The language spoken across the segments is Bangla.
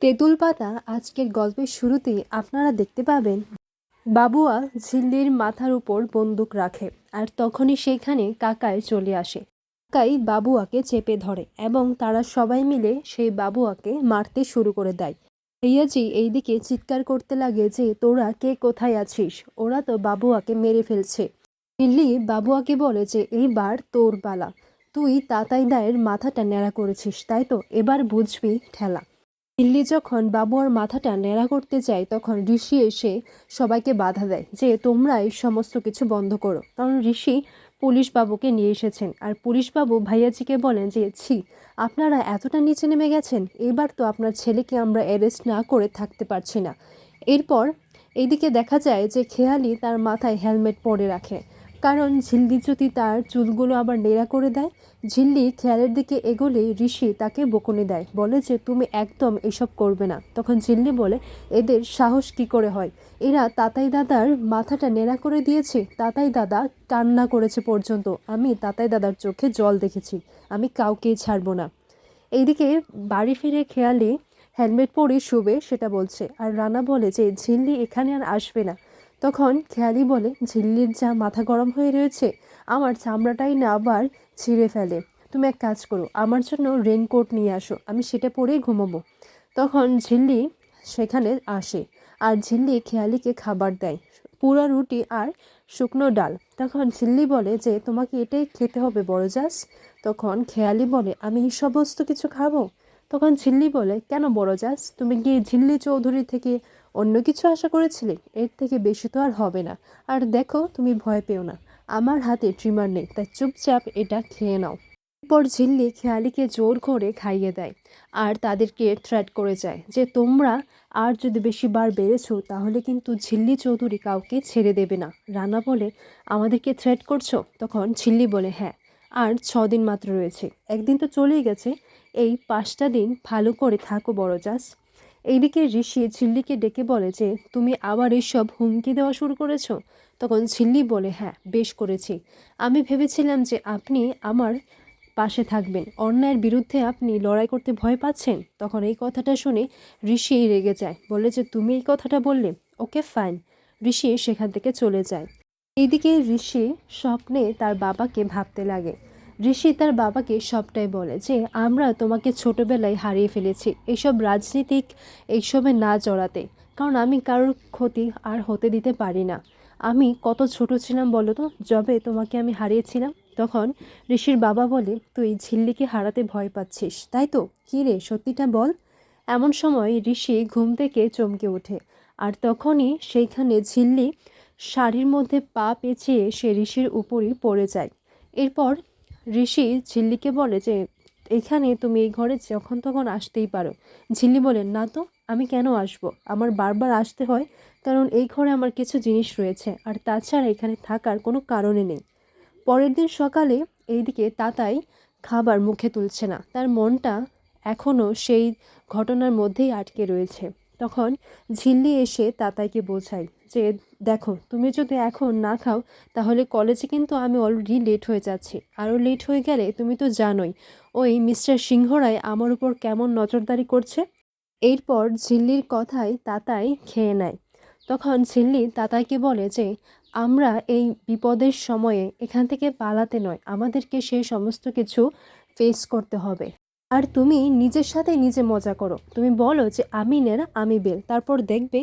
তেঁতুল পাতা আজকের গল্পের শুরুতেই আপনারা দেখতে পাবেন। বাবুয়া ঝিল্লির মাথার উপর বন্দুক রাখে আর তখনই সেইখানে কাকায় চলে আসে। কাকাই বাবুয়াকে চেপে ধরে এবং তারা সবাই মিলে সেই বাবুয়াকে মারতে শুরু করে দেয়। রিয়াজি এইদিকে চিৎকার করতে লাগে যে, তোরা কে কোথায় আছিস? ওরা তো বাবুয়াকে মেরে ফেলছে। ঝিল্লি বাবুয়াকে বলে যে, এইবার তোর পালা। তুই তাতাই দায়ের মাথাটা ন্যাড়া করেছিস, তাই তো? এবার বুঝবি ঠেলা। দিল্লি যখন বাবুয়ার মাথাটা ন্যাড়া করতে যায়, তখন ঋষি এসে সবাইকে বাধা দেয় যে তোমরা এই সমস্ত কিছু বন্ধ করো। কারণ ঋষি পুলিশ বাবুকে নিয়ে এসেছেন। আর পুলিশ বাবু ভাইয়াজিকে বলেন যে, ছি, আপনারা এতটা নিচে নেমে গেছেন, এবার তো আপনার ছেলেকে আমরা অ্যারেস্ট না করে থাকতে পারছি না। এরপর এইদিকে দেখা যায় যে, খেয়ালি তার মাথায় হেলমেট পরে রাখে। কারণ ঝিল্লি যদি তার চুলগুলো আবার নেড়া করে দেয়, ঝিল্লি খেয়ালের দিকে এগোলে ঋষি তাকে বকুনি দেয়, বলে যে তুমি একদম এসব করবে না। তখন ঝিল্লি বলে, এদের সাহস কি করে হয়? এরা তাতাই দাদার মাথাটা নেড়া করে দিয়েছে, তাতাই দাদা কান্না করেছে পর্যন্ত। আমি তাতাই দাদার চোখে জল দেখেছি, আমি কাউকেই ছাড়বো না। এইদিকে বাড়ি ফিরে খেয়ালি হেলমেট পরে শুবে, সেটা বলছে। আর রানা বলে যে, ঝিল্লি এখানে আর আসবে না। তখন খেয়ালি বলে, ঝিল্লির যা মাথা গরম হয়ে রয়েছে, আমার চামড়াটাই না আবার ছিঁড়ে ফেলে। তুমি এক কাজ করো, আমার জন্য রেনকোট নিয়ে আসো, আমি সেটা পরেই ঘুমাবো। তখন ঝিল্লি সেখানে আসে আর ঝিল্লি খেয়ালিকে খাবার দেয়। পুরা রুটি আর শুকনো ডাল। তখন ঝিল্লি বলে যে, তোমাকে এটাই খেতে হবে, বড় যাস তখন খেয়ালি বলে, আমি এই সমস্ত কিছু খাব? তখন ঝিল্লি বলে, কেন বড় যাস তুমি কি ঝিল্লি চৌধুরী থেকে অন্য কিছু আশা করেছিলে? এর থেকে বেশি তো আর হবে না। আর দেখো, তুমি ভয় পেও না। আমার হাতে ট্রিমার নেই, তাই চুপচাপ এটা খেয়ে নাও। এরপর ঝিল্লি খেয়ালিকে জোর করে খাইয়ে দেয় আর তাদেরকে থ্রেট করে যায় যে, তোমরা আর যদি বেশি বার বেড়েছো, তাহলে কিন্তু ঝিল্লি চৌধুরী কাউকে ছেড়ে দেবে না। রানা বলে, আমাদেরকে থ্রেট করছ? তখন ঝিল্লি বলে হ্যাঁ আর ছ দিন মাত্র রয়েছে। একদিন তো চলেই গেছে। এই পাঁচটা দিন ভালো করে থাকো বড় যাস এইদিকে ঋষি ঝিল্লিকে ডেকে বলে যে, তুমি আবার এইসব হুমকি দেওয়া শুরু করেছ? তখন ঝিল্লি বলে হ্যাঁ বেশ করেছি। আমি ভেবেছিলাম যে আপনি আমার পাশে থাকবেন। অন্যায়ের বিরুদ্ধে আপনি লড়াই করতে ভয় পাচ্ছেন? তখন এই কথাটা শুনে ঋষি রেগে যায়। বলে যে, তুমি এই কথাটা বললে? ওকে, ফাইন। ঋষি সেখান থেকে চলে যায়। এইদিকে ঋষি স্বপ্নে তার বাবাকে ভাবতে লাগে। ঋষি তার বাবাকে সবটাই বলে যে, আমরা তোমাকে ছোটবেলায় হারিয়ে ফেলেছি। এইসব রাজনীতিক এইসবে না জড়াতে কারণ আমি কারোর ক্ষতি আর হতে দিতে পারি না। আমি কত ছোট ছিলাম বলো তো? যবে তোমাকে আমি হারিয়েছিলাম। তখন ঋষির বাবা বলে, তুই ঝিল্লিকে হারাতে ভয় পাচ্ছিস, তাই তো? কী রে, সত্যিটা বল? এমন সময় ঋষি ঘুম থেকে চমকে ওঠে। আর তখনই সেইখানে ঝিল্লি শাড়ির মধ্যে পা পেঁচিয়ে সে ঋষির উপরই পড়ে যায়। এরপর ঋষি ঝিল্লিকে বলে যে, এখানে তুমি এই ঘরে যখন তখন আসতেই পারো। ঝিল্লি বলে, না তো, আমি কেন আসব? আমার বারবার আসতে হয়, কারণ এই ঘরে আমার কিছু জিনিস রয়েছে, আর তাছাড়া এখানে থাকার কোনো কারণে নেই। পরের দিন সকালে এইদিকে তাতাই খাবার মুখে তুলছে না। তার মনটা এখনও সেই ঘটনার মধ্যেই আটকে রয়েছে। তখন ঝিল্লি এসে তাতাইকে বোঝায় যে দেখো, তুমি যদি এখন না খাও, তাহলে কলেজে কিন্তু আমি অলরেডি লেট হয়ে যাচ্ছি। আরও লেট হয়ে গেলে তুমি তো জানোই, ওই মিস্টার সিংহরায় আমার উপর কেমন নজরদারি করছে? এরপর ঝিল্লির কথায় তাতাই খেয়ে নেয়। তখন ঝিল্লি তাতাইকে বলে যে, আমরা এই বিপদের সময়ে এখান থেকে পালাতে নয়, আমাদেরকে সেই সমস্ত কিছু ফেস করতে হবে। আর তুমি নিজের সাথে নিজে মজা করো। তুমি বলো যে আমি নেরা আমি বেল। তারপর দেখবে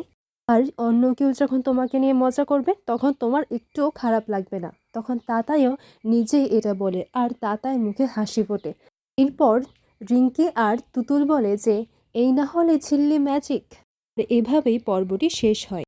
আর অন্য কেউ যখন তোমাকে নিয়ে মজা করবে, তখন তোমার একটুও খারাপ লাগবে না। তখন তাতাইও নিজেই এটা বলে, আর তাতায় মুখে হাসি ফোটে। এরপর রিঙ্কি আর তুতুল বলে যে, এই না হলে ঝিল্লি ম্যাজিক এভাবেই পর্বটি শেষ হয়।